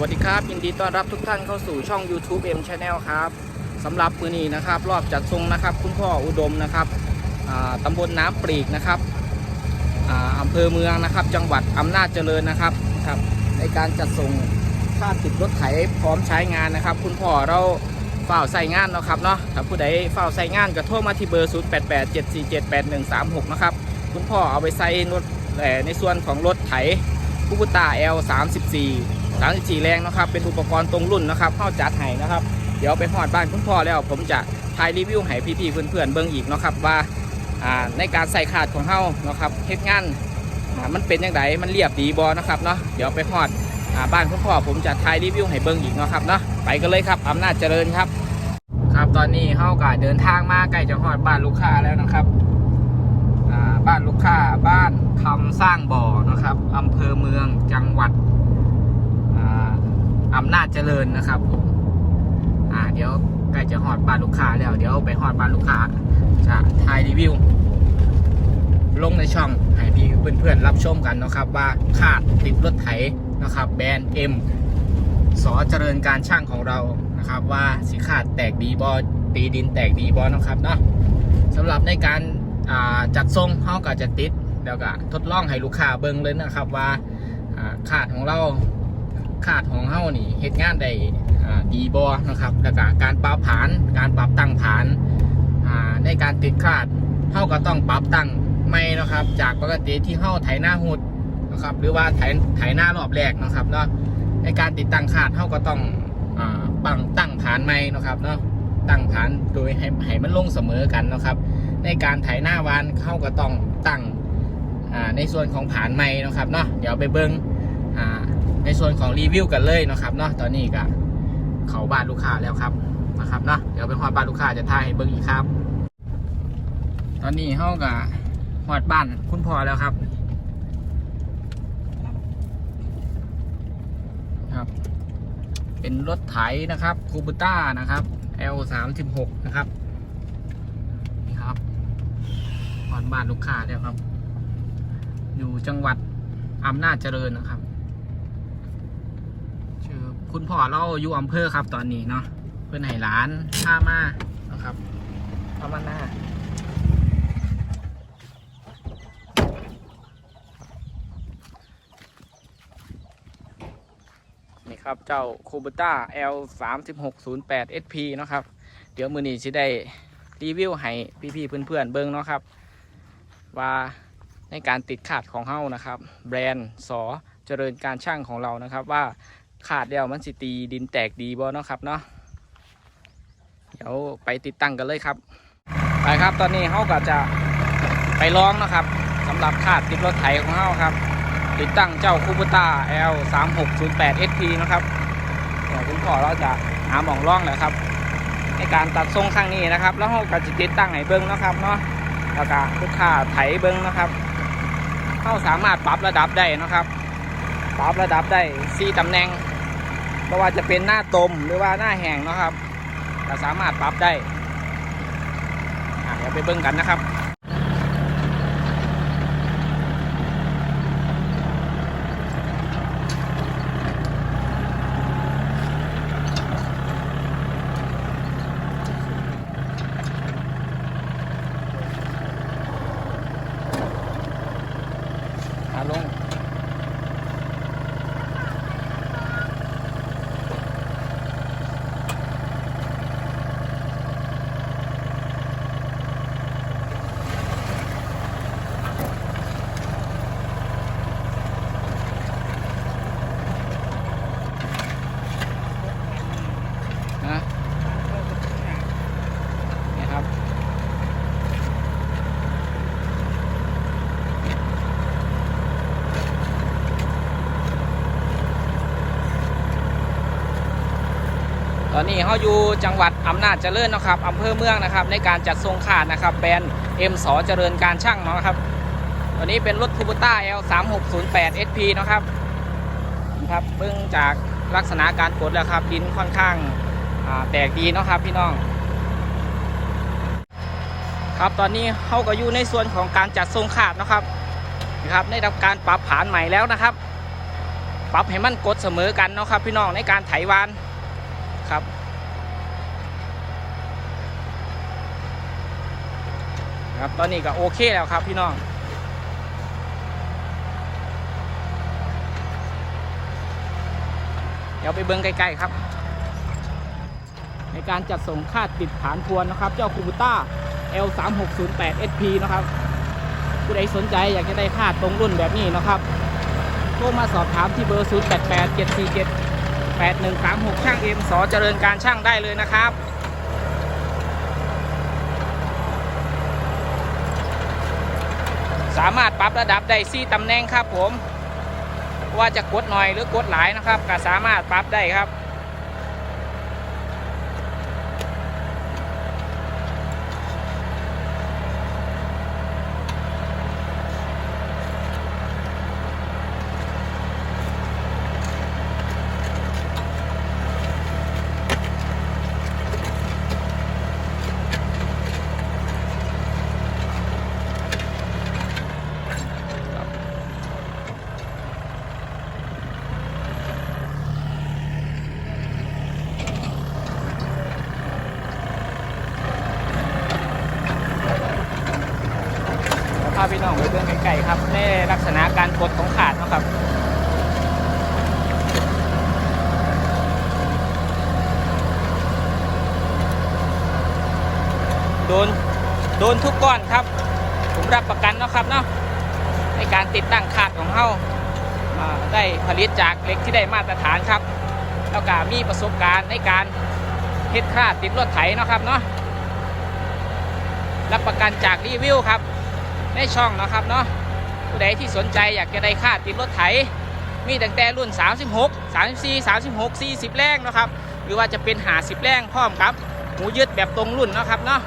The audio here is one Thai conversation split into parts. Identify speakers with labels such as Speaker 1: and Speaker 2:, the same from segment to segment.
Speaker 1: วัสดีครับยินดีต้อนรับทุกท่านเข้าสู่ช่อง YouTube M Channel ครับสำหรับมือนี้นะครับ รอบจัดทรงนะครับ คุณพ่ออุดมนะครับตำบลน้ำปรีกนะครับอำเภอเมืองนะครับ จังหวัดอำนาจเจริญนะครับครับในการจัดส่งค่าติดรถไถพร้อมใช้งานนะครับ คุณพ่อเราเฝ้าใส่งานนะครับเนาะถ้าผู้ใดเฝ้าใส่งานก็โทรมาที่เบอร์ 0 8 8 7 4 7 8 1 3 6 นะครับ คุณพ่อเอาไปใส่รถในส่วนของรถไถคูบูต้า 34แรงนะครับเป็นอุปกรณ์ตรงรุ่นนะครับเข้าจัดให้นะครับ เดี๋ยวไปหอดบ้านคุณพ่อแล้ว ผมจะถ่ายรีวิวให้พี่ๆเพื่อนๆเบิ่งอีกนะครับว่าในการใส่ขาดของเฮาเนาะครับเฮ็ดงานมันเป็นยังไงมันเรียบดีบอนะครับเนาะเดี๋ยวไปหอดบ้านคุณพ่อผมจะถ่ายรีวิวให้เบิ่งอีกนะครับเนาะไปกันเลยครับอำนาจเจริญครับ ครับตอนนี้เฮาก็เดินทางมาใกล้จะหอดบ้านลูกค้าแล้วนะครับอ่าบ้านลูกค้าบ้านคำสร้างบ่อนะครับอำเภอเมืองจังหวัด อำนาจเจริญนะครับผมอ่าเดี๋ยวใกล้จะหอดบ้านลูกค้าแล้ว เดี๋ยวไปหอดบ้านลูกค้าจะถ่ายรีวิว ลงในช่องให้พี่เพื่อนๆรับชมกันนะครับว่าขาดติดรถไถนะครับ แบรนด์เอ็มสอเจริญการช่างของเรานะครับ ว่าสีขาดแตกดีบอตีดินแตกดีบอนะครับเนาะสำหรับในการาจัดทรงเขาก็จะติดแล้วก็ทดลองให้ลูกค้าเบิ่งเลยนะครับว่าอ่าขาดของเรา ขาดของเฮานี่เฮ็ดงานได้ดีบอนะครับ แล้วก็การปรับผาน การปรับตั้งผานในการติดขาดเฮาก็ต้องปรับตั้งไม่นะครับ จากปกติที่เฮาไถหน้าหุดนะครับ หรือว่าไถไถหน้ารอบแรกนะครับเนาะในการติดตั้งขาดเฮาก็ต้องอปังตั้งผานไม่นะครับเนาะตั้งผานโดยให้ให้มันลงเสมอกันนะครับ ในการไถหน้าวานเฮาก็ต้องตั้งในส่วนของผานไม่นะครับเนาะเดี๋ยวไปเบิงอ่า ในส่วนของรีวิวกันเลยนะครับเนาะตอนนี้ก็เขาบ้านลูกค้าแล้วครับนะครับเนาะเดี๋ยวไปหอดบ้านลูกค้าจะถ่ายให้เบิ่งอีกครับ ตอนนี้เฮากับหอดบ้านคุณพ่อแล้วครับ ครับ เป็นรถไถนะครับคูบูต้านะครับ L 3 6นะครับนี่ครับหอดบ้านลูกค้าแล้วครับ อยู่จังหวัดอำนาจเจริญนะครับ คุณพ่อเราอยู่อำเภอครับตอนนี้เนาะเพื่อนให้หลานพามานะครับพามาหน้านี่ครับเจ้าคูบูต้า L 3 6 0 8 SP เนะครับ เดี๋ยวมือนี้จะได้รีวิวให้พี่ๆเพื่อนๆเบิ้งเนาะครับ ว่าในการติดขาดของเฮานะครับ แบรนด์สอเจริญการช่างของเรานะครับว่า ขาดเดียวมันสิตีดินแตกดีบ่เนาะครับเนาะเดี๋ยวไปติดตั้งกันเลยครับไปครับตอนนี้เขาก็จะไปลองนะครับสำหรับขาดติดรถไถของเขาครับ ติดตั้งเจ้าคูบูต้า L 3 6 0 8 SP นะครับเดี๋ยวคุณพ่อเราจะหาหมองร่องแหละครับ ในการตัดทรงข้างนี้นะครับ แล้วเขาก็จะติดตั้งให้เบิ้งนะครับเนาะแล้วก็ลูกค้าไถเบิ้งนะครับเขาสามารถปรับระดับได้นะครับ ปรับระดับได้4ตำแหน่งไม่ว่าจะเป็นหน้าตมหรือว่าหน้าแห้งนะครับก็สามารถปรับได้อะเดี๋ยวไปเบิ่งกันนะครับ ตอนนี้เขาอยู่จังหวัดอำนาจเจริญนะครับอำเภอเมืองนะครับ ในการจัดทรงขาดนะครับแบรนด์เอ็มสอเจริญการช่างเนาะครับตัวนี้เป็นรถคูบูต้า L 3 6 0 8 SP นะครับนะครับเบื้องจากลักษณะการกดแล้วครับดินค่อนข้างแตกดีนะครับพี่น้อง ครับตอนนี้เขาก็อยู่ในส่วนของการจัดทรงขาดนะครับนะครับได้ทำการปรับผานใหม่แล้วนะครับ ปรับให้มันกดเสมอกันนะครับพี่น้องในการไถวาน ครับ ครับตอนนี้ก็โอเคแล้วครับพี่น้องเดี๋ยวไปเบิ้งใกล้ๆครับ ในการจัดส่งค่าติดฐานพวนนะครับ เจ้าคูบูต้า L3608 SP นะครับผู้ใดสนใจอยากจะได้ค่าตรงรุ่นแบบนี้นะครับโทรมาสอบถามที่เบอร์ 088 747 8136 ช่างเอ็มสอเจริญการช่างได้เลยนะครับสามารถปรับระดับได้4ตำแหน่งครับผม ว่าจะกดหน่อยหรือกดหลายนะครับ ก็สามารถปรับได้ครับ น้องไปเบื้องไกลๆครับในลักษณะการกดของขาดนะครับโดนโดนทุกก้อนครับ ผมรับประกันนะครับเนาะในการติดตั้งขาดของเขาอ่าได้ผลิตจากเหล็กที่ได้มาตรฐานครับ แล้วก็มีประสบการณ์ในการเฮ็ดคราดติดรถไถเนาะครับเนาะรับประกันจากรีวิวครับ ในช่องนะครับเนาะผู้ใดที่สนใจอยากจะได้ค่าติดรถไถ มีตั้งแต่รุ่น 36 34 36 40 แรงนะครับ หรือว่าจะเป็น50แรงพร้อมครับหูยึดแบบตรงรุ่นนะครับเนาะ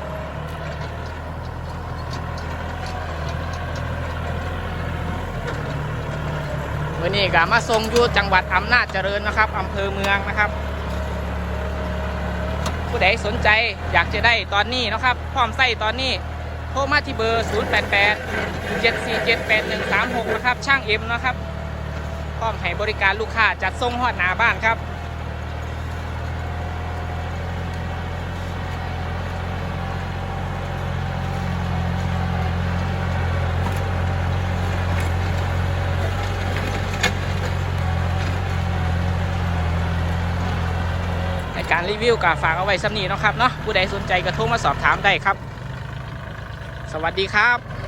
Speaker 1: วันนี้ก็มาทรงอยู่จังหวัดอำนาจเจริญนะครับอำเภอเมืองนะครับ ผู้ใดสนใจอยากจะได้ตอนนี้นะครับ พร้อมใส่ตอนนี้ โทรมาที่เบอร์ 088 747 8136 นะครับ ช่างเอ็มนะครับ พร้อมให้บริการลูกค้าจัดส่งฮอดหน้าบ้านครับในการรีวิวก็ฝากเอาไว้สำนีนะครับเนาะผู้ใดสนใจก็โทรมาสอบถามได้ครับ สวัสดีครับ